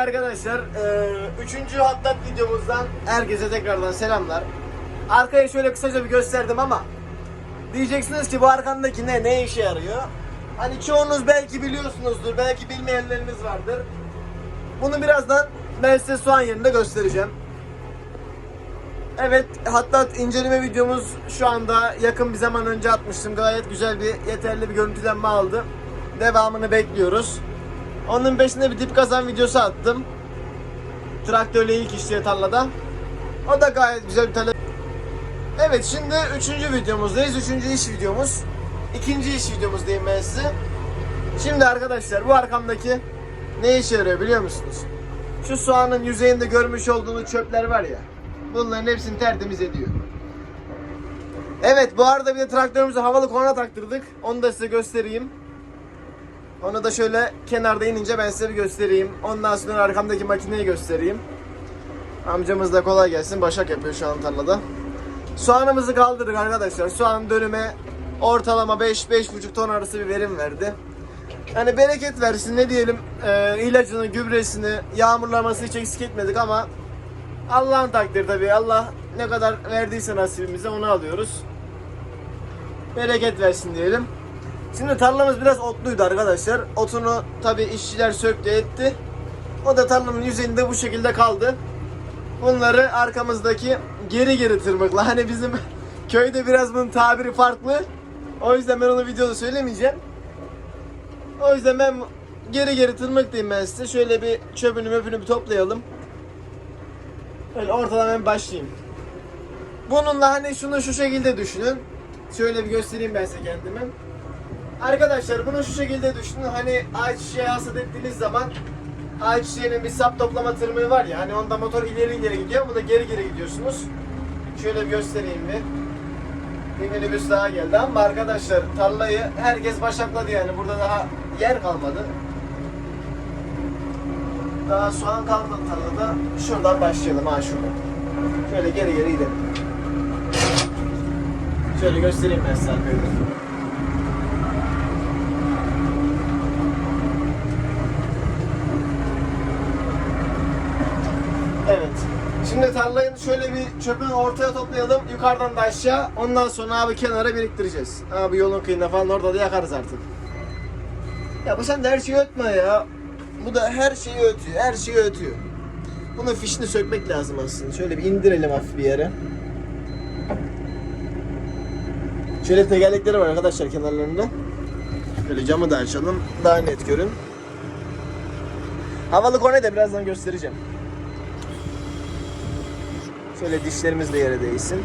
arkadaşlar, e, üçüncü hattat videomuzdan herkese tekrardan selamlar. Arkayı şöyle kısaca bir gösterdim ama diyeceksiniz ki bu arkandaki ne, ne işe yarıyor? Hani çoğunuz belki biliyorsunuzdur, belki bilmeyenleriniz vardır. Bunu birazdan ben size soğan yerinde göstereceğim. Evet, hatta inceleme videomuz şu anda yakın bir zaman önce atmıştım. Gayet güzel bir, yeterli bir görüntülenme aldı. Devamını bekliyoruz. Onun peşinde bir dip kazan videosu attım. Traktörle ilk işçiye tarlada. O da gayet güzel bir talep. Evet, şimdi üçüncü videomuzdayız. Üçüncü iş videomuz. İkinci iş videomuz diyeyim ben size. Şimdi arkadaşlar bu arkamdaki ne işe yarıyor biliyor musunuz? Şu soğanın yüzeyinde görmüş olduğunuz çöpler var ya. Bunların hepsini tertemiz ediyor. Evet bu arada bir de traktörümüzü havalı korna taktırdık. Onu da size göstereyim. Onu da şöyle kenarda inince ben size bir göstereyim. Ondan sonra arkamdaki makineyi göstereyim. Amcamız da kolay gelsin. Başak yapıyor şu an tarlada. Soğanımızı kaldırdık arkadaşlar. Soğan dönüme ortalama 5-5,5 ton arası bir verim verdi. Yani bereket versin ne diyelim e, ilacını, gübresini, yağmurlaması hiç eksik etmedik ama Allah'ın takdiri tabii. Allah ne kadar verdiyse nasibimize onu alıyoruz. Bereket versin diyelim. Şimdi tarlamız biraz otluydu arkadaşlar. Otunu tabii işçiler söktü etti. O da tarlanın yüzeyinde bu şekilde kaldı. Bunları arkamızdaki geri geri tırmıkla. Hani bizim köyde biraz bunun tabiri farklı. O yüzden ben onu videoda söylemeyeceğim. O yüzden ben geri geri tırmık diyeyim ben size. Şöyle bir çöpünü möpünü bir toplayalım. Öyle ortadan ben başlayayım. Bununla hani şunu şu şekilde düşünün. Şöyle bir göstereyim ben size kendimi. Arkadaşlar bunu şu şekilde düşünün. Hani ayçiçeği hasat ettiğiniz zaman ayçiçeğinin bir sap toplama tırmığı var ya. Hani onda motor ileri ileri gidiyor. Bu da geri geri gidiyorsunuz. Şöyle bir göstereyim bir. Bir minibüs daha geldi ama arkadaşlar tarlayı herkes başakladı yani. Burada daha yer kalmadı. Daha soğan kalmadı tarlada. Şuradan başlayalım ha şuradan. Şöyle geri geri gidelim. Şöyle göstereyim ben size. Evet. Şimdi tarlayı şöyle bir çöpün ortaya toplayalım. Yukarıdan da aşağı. Ondan sonra abi kenara biriktireceğiz. Abi yolun kıyında falan orada da yakarız artık. Ya bu sen de her şeyi ötme ya. Bu da her şeyi ötüyor. Her şeyi ötüyor. Bunun fişini sökmek lazım aslında. Şöyle bir indirelim hafif bir yere. Şöyle tekerlekleri var arkadaşlar kenarlarında. Böyle camı da açalım. Daha net görün. Havalı kornayı da birazdan göstereceğim. Şöyle dişlerimiz de yere değsin.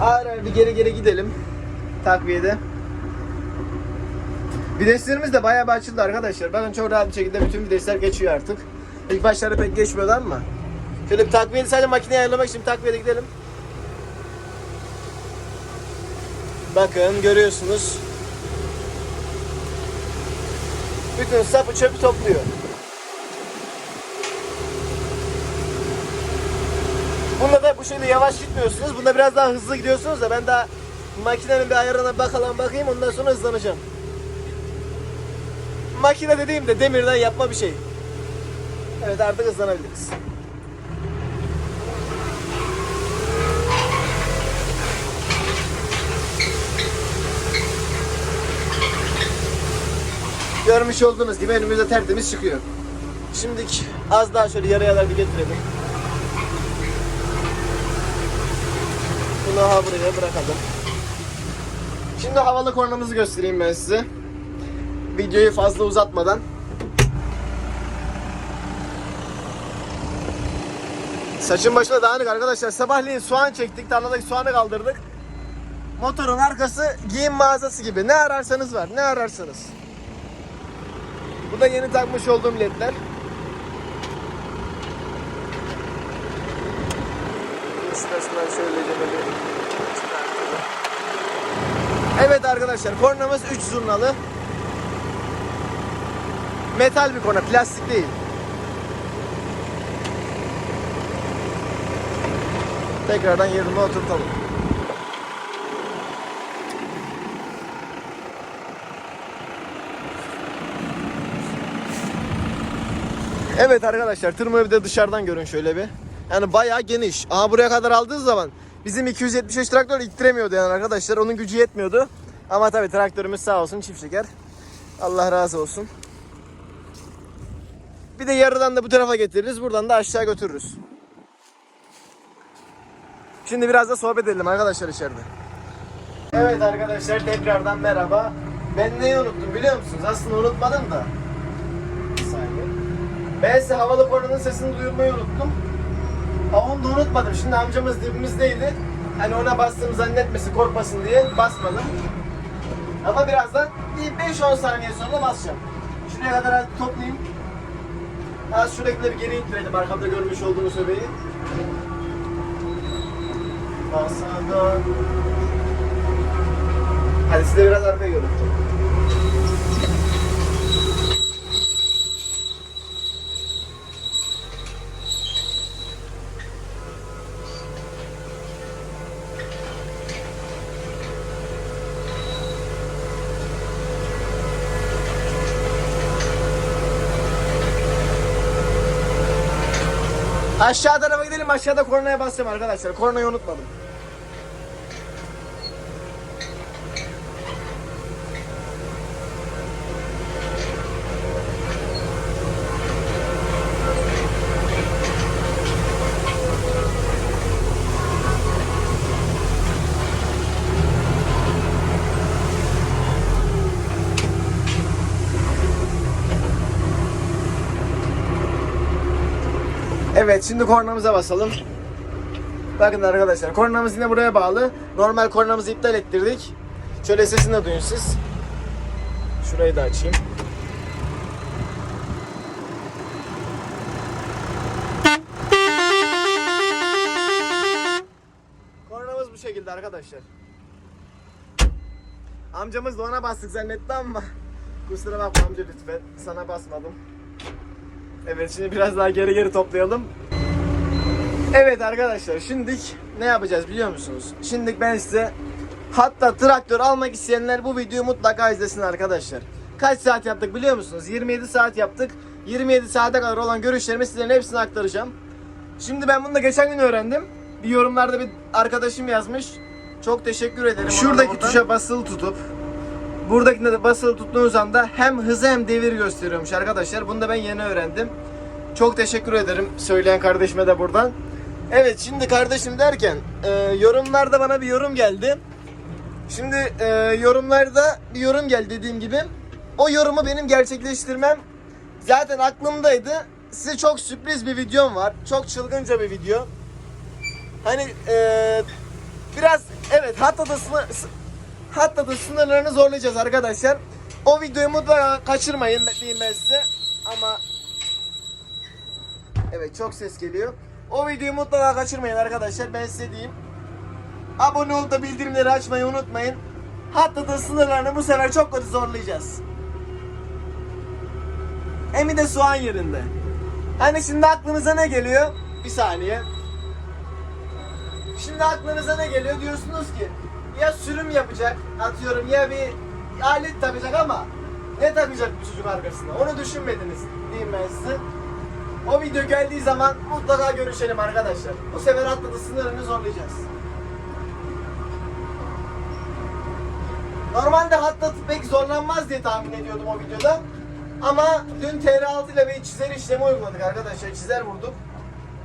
Ağır ağır bir geri geri gidelim. Takviyede. Viteslerimiz de bayağı bir açıldı arkadaşlar. Bakın çok rahat bir şekilde bütün vitesler geçiyor artık. İlk başlarda pek geçmiyordu ama. Şöyle bir takviyede sadece makineyi ayarlamak için takviyede gidelim. Bakın görüyorsunuz. Bütün sapı çöpü topluyor. Bunda da bu şekilde yavaş gitmiyorsunuz. Bunda biraz daha hızlı gidiyorsunuz da ben daha makinenin bir ayarına bakalım bakayım ondan sonra hızlanacağım. Makine dediğim de demirden yapma bir şey. Evet artık hızlanabiliriz. Görmüş olduğunuz gibi önümüzde tertemiz çıkıyor. Şimdi az daha şöyle yarıya bir getirelim. Bunu ha buraya bırakalım. Şimdi havalı kornamızı göstereyim ben size. Videoyu fazla uzatmadan. Saçın başına dağınık arkadaşlar. Sabahleyin soğan çektik. Tarladaki soğanı kaldırdık. Motorun arkası giyim mağazası gibi. Ne ararsanız var. Ne ararsanız. Bu da yeni takmış olduğum ledler. Böyle çıkartalım. Evet arkadaşlar kornamız 3 zurnalı. Metal bir korna, plastik değil. Tekrardan yerine oturtalım. Evet arkadaşlar tırmığı bir de dışarıdan görün şöyle bir. Yani bayağı geniş. Aha buraya kadar aldığınız zaman bizim 275 traktör ittiremiyordu yani arkadaşlar. Onun gücü yetmiyordu. Ama tabii traktörümüz sağ olsun çift şeker. Allah razı olsun. Bir de yarıdan da bu tarafa getiririz. Buradan da aşağı götürürüz. Şimdi biraz da sohbet edelim arkadaşlar içeride. Evet arkadaşlar tekrardan merhaba. Ben neyi unuttum biliyor musunuz? Aslında unutmadım da. Bir saniye. Ben size havalı koronanın sesini duyurmayı unuttum. Ama onu da unutmadım. Şimdi amcamız dibimizdeydi. Hani ona bastığımı zannetmesin, korkmasın diye basmadım. Ama birazdan bir 5-10 saniye sonra basacağım. Şuraya kadar hadi toplayayım. Az şuradaki de bir geri ittirelim arkamda görmüş olduğunuz öbeği. Basada. Hadi size biraz arkaya görün. Aşağı tarafa gidelim. Aşağıda kornaya basacağım arkadaşlar. Kornayı unutmadım. Evet şimdi kornamıza basalım. Bakın arkadaşlar kornamız yine buraya bağlı. Normal kornamızı iptal ettirdik. Şöyle sesini de duyun siz. Şurayı da açayım. Kornamız bu şekilde arkadaşlar. Amcamız da ona bastık zannetti ama kusura bakma amca lütfen sana basmadım. Evet şimdi biraz daha geri geri toplayalım. Evet arkadaşlar şimdi ne yapacağız biliyor musunuz? Şimdi ben size hatta traktör almak isteyenler bu videoyu mutlaka izlesin arkadaşlar. Kaç saat yaptık biliyor musunuz? 27 saat yaptık. 27 saate kadar olan görüşlerimi sizlerin hepsini aktaracağım. Şimdi ben bunu da geçen gün öğrendim. Bir yorumlarda bir arkadaşım yazmış. Çok teşekkür ederim. Şuradaki tuşa basılı tutup Buradakinde de basılı tuttuğunuz anda hem hızı hem devir gösteriyormuş arkadaşlar. Bunu da ben yeni öğrendim. Çok teşekkür ederim söyleyen kardeşime de buradan. Evet şimdi kardeşim derken e, yorumlarda bana bir yorum geldi. Şimdi e, yorumlarda bir yorum geldi dediğim gibi. O yorumu benim gerçekleştirmem zaten aklımdaydı. Size çok sürpriz bir videom var. Çok çılgınca bir video. Hani e, biraz evet hatta da sınır, hatta da sınırlarını zorlayacağız arkadaşlar. O videoyu mutlaka kaçırmayın diyeyim ben size. Ama evet çok ses geliyor. O videoyu mutlaka kaçırmayın arkadaşlar. Ben size diyeyim. Abone olup da bildirimleri açmayı unutmayın. Hatta da sınırlarını bu sefer çok kötü zorlayacağız. Emi de soğan yerinde. Hani şimdi aklınıza ne geliyor? Bir saniye. Şimdi aklınıza ne geliyor? Diyorsunuz ki ya sürüm yapacak atıyorum ya bir alet takacak ama ne takacak bu çocuk arkasında? Onu düşünmediniz diyeyim ben size. O video geldiği zaman mutlaka görüşelim arkadaşlar. Bu sefer atladı sınırını zorlayacağız. Normalde hatta pek zorlanmaz diye tahmin ediyordum o videoda. Ama dün TR6 ile bir çizer işlemi uyguladık arkadaşlar. Çizer vurduk.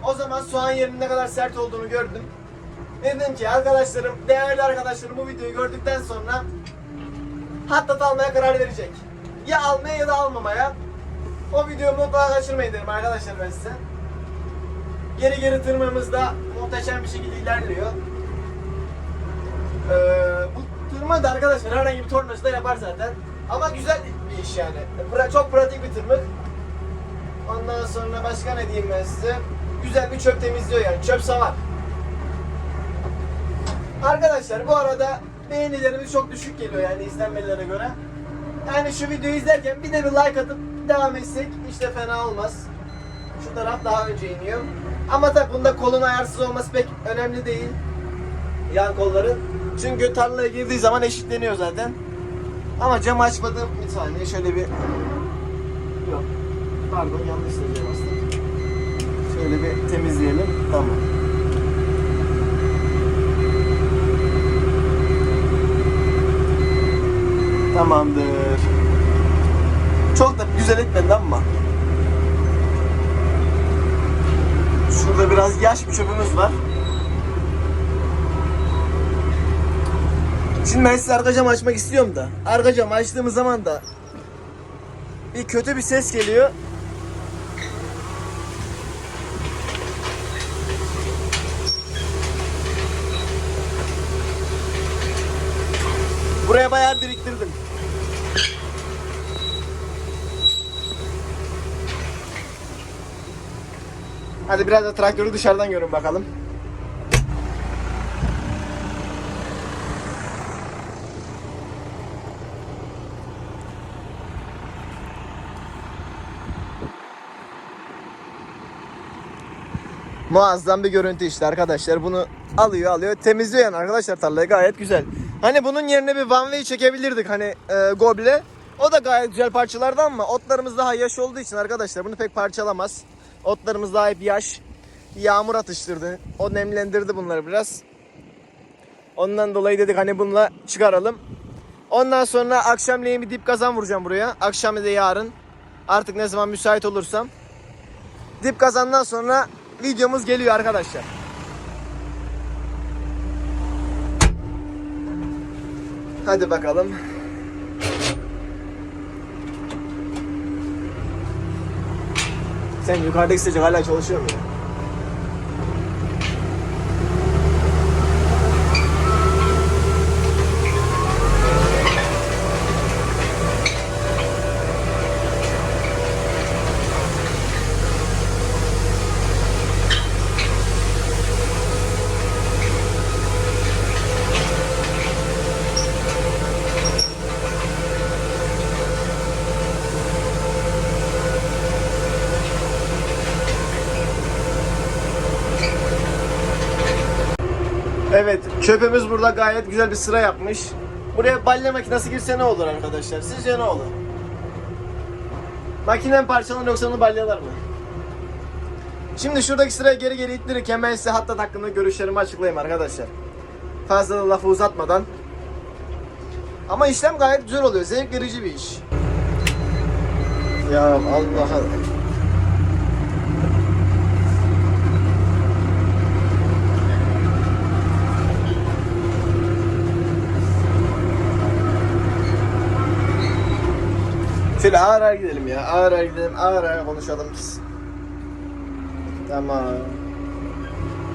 O zaman soğan yerinin ne kadar sert olduğunu gördüm. Dedim ki arkadaşlarım, değerli arkadaşlarım bu videoyu gördükten sonra Hattat almaya karar verecek. Ya almaya ya da almamaya. O videoyu mutlaka kaçırmayın derim arkadaşlar ben size. Geri geri tırmağımız da muhteşem bir şekilde ilerliyor. Ee, bu tırmığı da arkadaşlar herhangi bir tornacı da yapar zaten. Ama güzel bir iş yani. Çok pratik bir tırmık. Ondan sonra başka ne diyeyim ben size? Güzel bir çöp temizliyor yani. Çöp savar. Arkadaşlar bu arada beğenilerimiz çok düşük geliyor yani izlenmelere göre. Yani şu videoyu izlerken bir de bir like atıp devam etsek işte fena olmaz. Şu taraf daha önce iniyor. Ama tabi bunda kolun ayarsız olması pek önemli değil. Yan kolların. Çünkü tarlaya girdiği zaman eşitleniyor zaten. Ama camı açmadım. Bir saniye şöyle bir... Yok. Pardon yanlış sıraya bastık. Şöyle bir temizleyelim. Tamam. Tamamdır. Çok da güzel etmedi ama. Şurada biraz yaş bir çöpümüz var. Şimdi ben size arka camı açmak istiyorum da. Arka camı açtığımız zaman da bir kötü bir ses geliyor. Buraya bayağı biriktirdim. Hadi biraz da traktörü dışarıdan görün bakalım. Muazzam bir görüntü işte arkadaşlar. Bunu alıyor alıyor temizliyor yani arkadaşlar tarlayı gayet güzel. Hani bunun yerine bir one way çekebilirdik hani e, goble. O da gayet güzel parçalardan ama otlarımız daha yaş olduğu için arkadaşlar bunu pek parçalamaz. Otlarımız daha hep yaş. Yağmur atıştırdı. O nemlendirdi bunları biraz. Ondan dolayı dedik hani bununla çıkaralım. Ondan sonra akşamleyin bir dip kazan vuracağım buraya. Akşam da yarın. Artık ne zaman müsait olursam. Dip kazandan sonra videomuz geliyor arkadaşlar. Hadi bakalım. Sen yukarıdaki sıcak hala çalışıyor mu? Evet, çöpümüz burada gayet güzel bir sıra yapmış. Buraya balya makinesi girse ne olur arkadaşlar? Sizce ne olur? Makinen parçalanır yoksa onu balyalar mı? Şimdi şuradaki sıraya geri geri ittirirken ben size hattat hakkında görüşlerimi açıklayayım arkadaşlar. Fazla da lafı uzatmadan. Ama işlem gayet güzel oluyor. Zevk verici bir iş. Ya Allah Allah. Şöyle ağır ağır gidelim ya. Ağır ağır gidelim. Ağır ağır konuşalım biz. Tamam.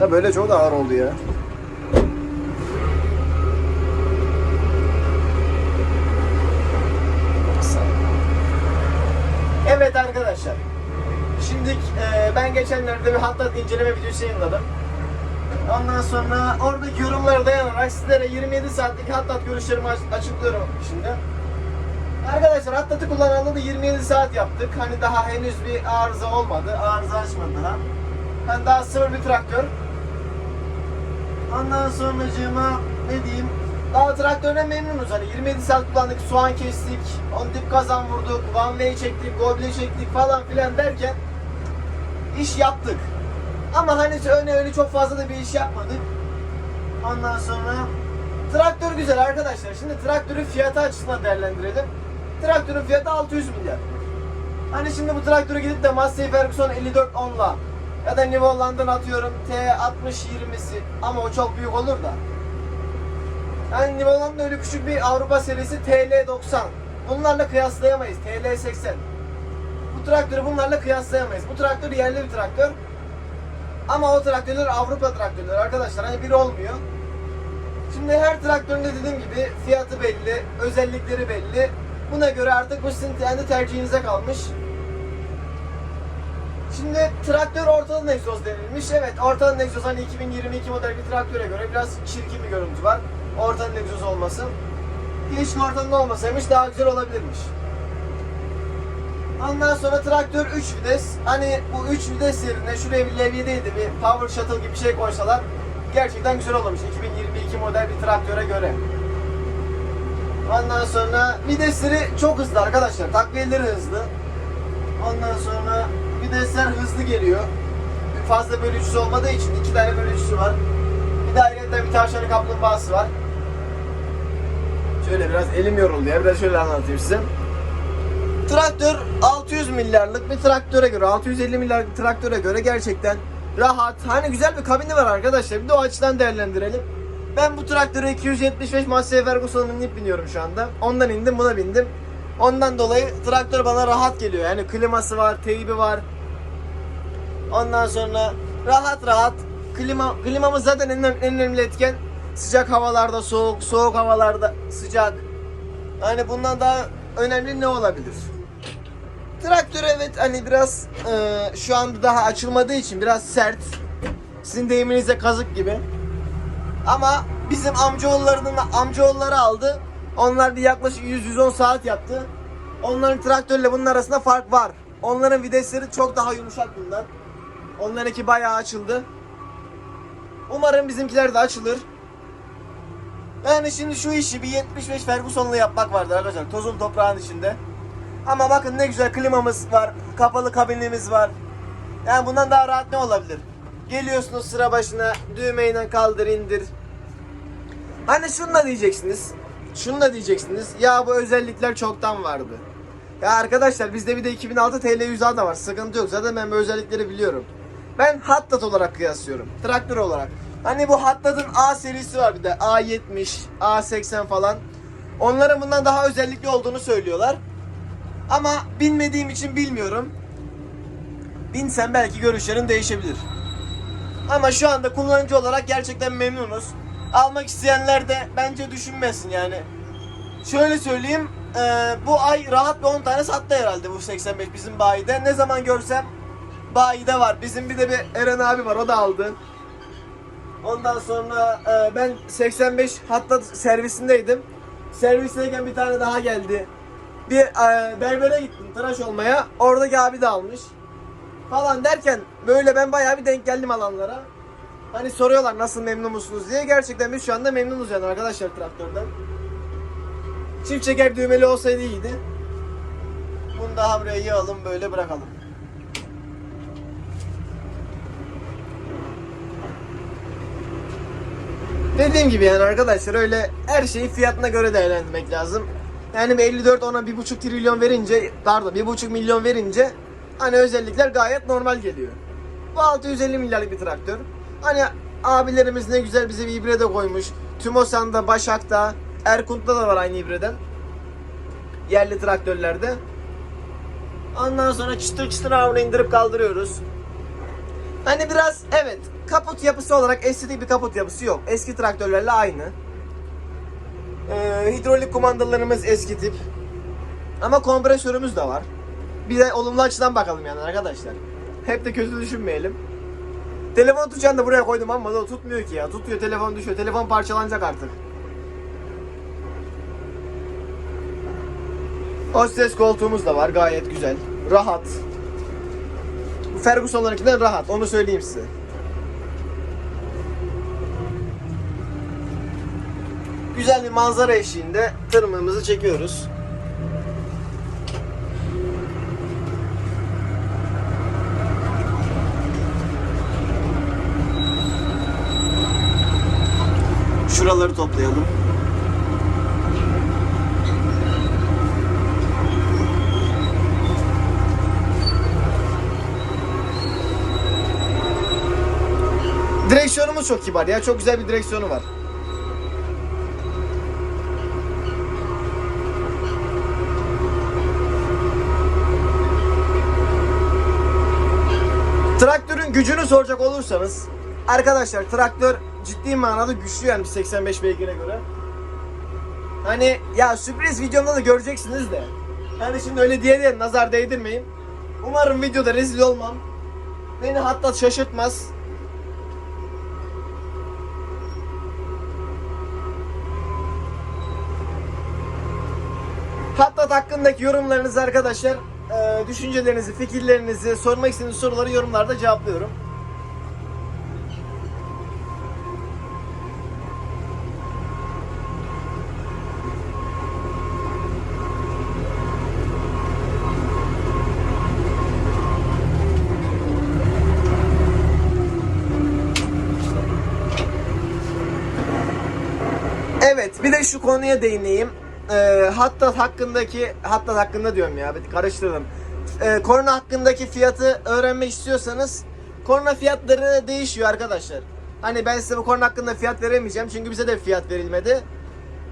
Ya böyle çok da ağır oldu ya. Evet arkadaşlar. Şimdi e, ben geçenlerde bir hatta inceleme videosu yayınladım. Ondan sonra oradaki yorumlara dayanarak sizlere 27 saatlik hattat görüşlerimi aç- açıklıyorum şimdi. Arkadaşlar Hattat'ı kullanalı da 27 saat yaptık. Hani daha henüz bir arıza olmadı. Arıza açmadı daha. Hani daha sıfır bir traktör. Ondan sonracığıma ne diyeyim? Daha traktörden memnunuz. Hani 27 saat kullandık, soğan kestik, on dip kazan vurduk, one way çektik, goble çektik falan filan derken iş yaptık. Ama hani öyle öyle çok fazla da bir iş yapmadık. Ondan sonra traktör güzel arkadaşlar. Şimdi traktörün fiyatı açısından değerlendirelim. Traktörün fiyatı 600 milyar. Hani şimdi bu traktörü gidip de Massey Ferguson 54 onla ya da New Holland'ın atıyorum T60-20'si ama o çok büyük olur da. Yani New Holland'ın öyle küçük bir Avrupa serisi TL90. Bunlarla kıyaslayamayız. TL80. Bu traktörü bunlarla kıyaslayamayız. Bu traktör yerli bir traktör. Ama o traktörler Avrupa traktörleri arkadaşlar. Hani bir olmuyor. Şimdi her traktörün de dediğim gibi fiyatı belli, özellikleri belli. Buna göre artık bu sizin kendi tercihinize kalmış. Şimdi traktör ortadan egzoz denilmiş. Evet ortadan egzoz hani 2022 model bir traktöre göre biraz çirkin bir görüntü var. Ortadan egzoz olması. Keşke ortadan olmasaymış daha güzel olabilirmiş. Ondan sonra traktör 3 vites. Hani bu 3 vites yerine şuraya bir levye değildi bir power shuttle gibi bir şey koysalar gerçekten güzel olurmuş 2022 model bir traktöre göre. Ondan sonra vitesleri çok hızlı arkadaşlar. Takviyeleri hızlı. Ondan sonra Vitesler hızlı geliyor. Fazla bölücüsü olmadığı için iki tane bölücüsü var. Bir de bir tavşanı kaplumbağası var. Şöyle biraz elim yoruldu ya. Biraz şöyle anlatayım size. Traktör 600 milyarlık bir traktöre göre, 650 milyarlık bir traktöre göre gerçekten rahat. Hani güzel bir kabini var arkadaşlar. Bir de o açıdan değerlendirelim. Ben bu traktöre 275 Massey Ferguson'un inip biniyorum şu anda. Ondan indim buna bindim. Ondan dolayı traktör bana rahat geliyor. Yani kliması var, teybi var. Ondan sonra rahat rahat klima klimamız zaten en, en önemli etken. Sıcak havalarda soğuk, soğuk havalarda sıcak. Hani bundan daha önemli ne olabilir? Traktör evet hani biraz e, şu anda daha açılmadığı için biraz sert. Sizin deyiminizde kazık gibi. Ama bizim amcaoğullarının amcaoğulları aldı. Onlar bir yaklaşık 100-110 saat yaptı. Onların traktörle bunun arasında fark var. Onların vitesleri çok daha yumuşak bundan. Onlarınki bayağı açıldı. Umarım bizimkiler de açılır. Yani şimdi şu işi bir 75 Ferguson'la yapmak vardır arkadaşlar. Tozun toprağın içinde. Ama bakın ne güzel klimamız var. Kapalı kabinimiz var. Yani bundan daha rahat ne olabilir? Geliyorsunuz sıra başına düğmeyle kaldır indir. Hani şunu da diyeceksiniz. Şunu da diyeceksiniz. Ya bu özellikler çoktan vardı. Ya arkadaşlar bizde bir de 2006 TL 100A da var. Sıkıntı yok. Zaten ben bu özellikleri biliyorum. Ben Hattat olarak kıyaslıyorum. Traktör olarak. Hani bu Hattat'ın A serisi var bir de. A70, A80 falan. Onların bundan daha özellikli olduğunu söylüyorlar. Ama bilmediğim için bilmiyorum. Binsem belki görüşlerin değişebilir. Ama şu anda kullanıcı olarak gerçekten memnunuz. Almak isteyenler de bence düşünmesin yani. Şöyle söyleyeyim, e, bu ay rahat bir 10 tane sattı herhalde bu 85 bizim bayide. Ne zaman görsem bayide var. Bizim bir de bir Eren abi var, o da aldı. Ondan sonra e, ben 85 hatta servisindeydim. Servisteyken bir tane daha geldi. Bir e, berbere gittim tıraş olmaya. Oradaki abi de almış. Falan derken böyle ben bayağı bir denk geldim alanlara. Hani soruyorlar nasıl memnun musunuz diye. Gerçekten biz şu anda memnunuz yani arkadaşlar traktörden. Çift çeker düğmeli olsaydı iyiydi. Bunu daha buraya yığalım böyle bırakalım. Dediğim gibi yani arkadaşlar öyle her şeyi fiyatına göre değerlendirmek lazım. Yani bir 54 ona 1,5 trilyon verince pardon 1,5 milyon verince hani özellikler gayet normal geliyor. Bu 650 milyarlık bir traktör. Hani abilerimiz ne güzel bize bir ibre de koymuş. Tümosan'da, Başak'ta, Erkunt'ta da var aynı ibreden. Yerli traktörlerde. Ondan sonra çıtır çıtır avını indirip kaldırıyoruz. Hani biraz evet kaput yapısı olarak estetik bir kaput yapısı yok. Eski traktörlerle aynı. Ee, hidrolik kumandalarımız eski tip. Ama kompresörümüz de var. Bir de olumlu açıdan bakalım yani arkadaşlar. Hep de kötü düşünmeyelim. Telefon tutacağını da buraya koydum ama da tutmuyor ki ya. Tutuyor telefon düşüyor. Telefon parçalanacak artık. Hostes koltuğumuz da var gayet güzel. Rahat. Ferguson'larınkinden rahat onu söyleyeyim size. Güzel bir manzara eşliğinde tırmığımızı çekiyoruz. Şuraları toplayalım. Direksiyonumuz çok kibar ya. Çok güzel bir direksiyonu var. Traktörün gücünü soracak olursanız arkadaşlar traktör ciddi manada güçlü yani 85 beygire göre. Hani ya sürpriz videomda da göreceksiniz de. Hani şimdi öyle diye diye nazar değdirmeyin. Umarım videoda rezil olmam. Beni hatta şaşırtmaz. Hatta hakkındaki yorumlarınızı arkadaşlar düşüncelerinizi, fikirlerinizi, sormak istediğiniz soruları yorumlarda cevaplıyorum. De şu konuya değineyim. Ee, Hattat hakkındaki, Hattat hakkında diyorum ya, bir karıştırdım. Ee, korna hakkındaki fiyatı öğrenmek istiyorsanız korna fiyatları değişiyor arkadaşlar. Hani ben size bu korna hakkında fiyat veremeyeceğim çünkü bize de fiyat verilmedi.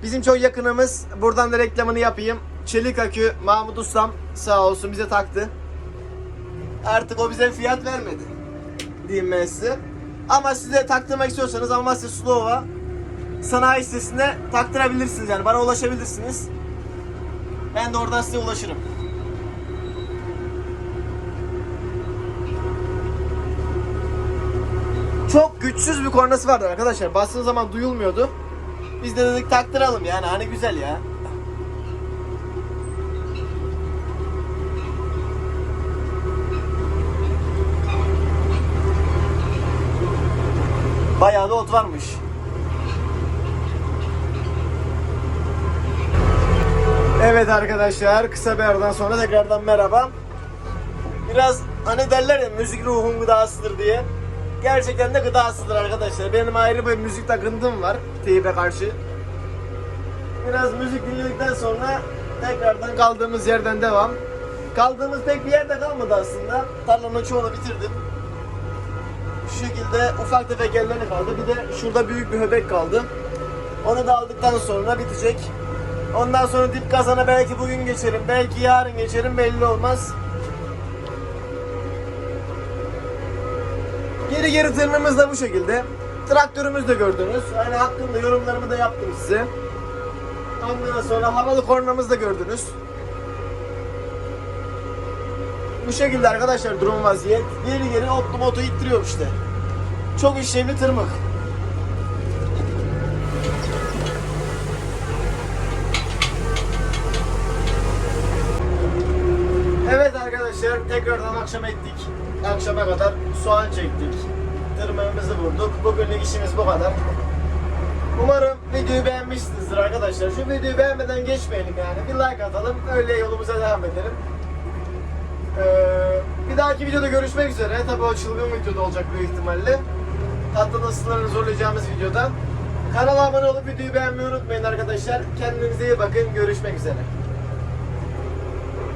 Bizim çok yakınımız, buradan da reklamını yapayım. Çelik Akü Mahmut Ustam sağ olsun bize taktı. Artık o bize fiyat vermedi. Diyeyim ben size. Ama size taktırmak istiyorsanız Amasya Sulova sanayi sitesinde taktırabilirsiniz yani bana ulaşabilirsiniz. Ben de oradan size ulaşırım. Çok güçsüz bir kornası vardı arkadaşlar. Bastığın zaman duyulmuyordu. Biz de dedik taktıralım yani hani güzel ya. Bayağı da ot varmış. Evet arkadaşlar kısa bir aradan sonra tekrardan merhaba. Biraz hani derler ya müzik ruhun gıdasıdır diye. Gerçekten de gıdasıdır arkadaşlar. Benim ayrı bir müzik takıntım var teybe karşı. Biraz müzik dinledikten sonra tekrardan kaldığımız yerden devam. Kaldığımız pek bir yerde kalmadı aslında. Tarlanın çoğunu bitirdim. Şu şekilde ufak tefek yerleri kaldı. Bir de şurada büyük bir höbek kaldı. Onu da aldıktan sonra bitecek. Ondan sonra dip kazana belki bugün geçerim, belki yarın geçerim belli olmaz. Geri geri tırnımız da bu şekilde. Traktörümüz de gördünüz. Hani hakkında yorumlarımı da yaptım size. Ondan sonra havalı kornamızı da gördünüz. Bu şekilde arkadaşlar durum vaziyet. Geri geri otlu motu ittiriyor işte. Çok işlevli tırmık. Akşam ettik. Akşama kadar soğan çektik. Tırmığımızı vurduk. Bugünlük işimiz bu kadar. Umarım videoyu beğenmişsinizdir arkadaşlar. Şu videoyu beğenmeden geçmeyelim yani. Bir like atalım. Öyle yolumuza devam edelim. Ee, bir dahaki videoda görüşmek üzere. Tabii o çılgın videoda olacak büyük ihtimalle. Tatlı nasılları zorlayacağımız videoda. Kanala abone olup videoyu beğenmeyi unutmayın arkadaşlar. Kendinize iyi bakın. Görüşmek üzere.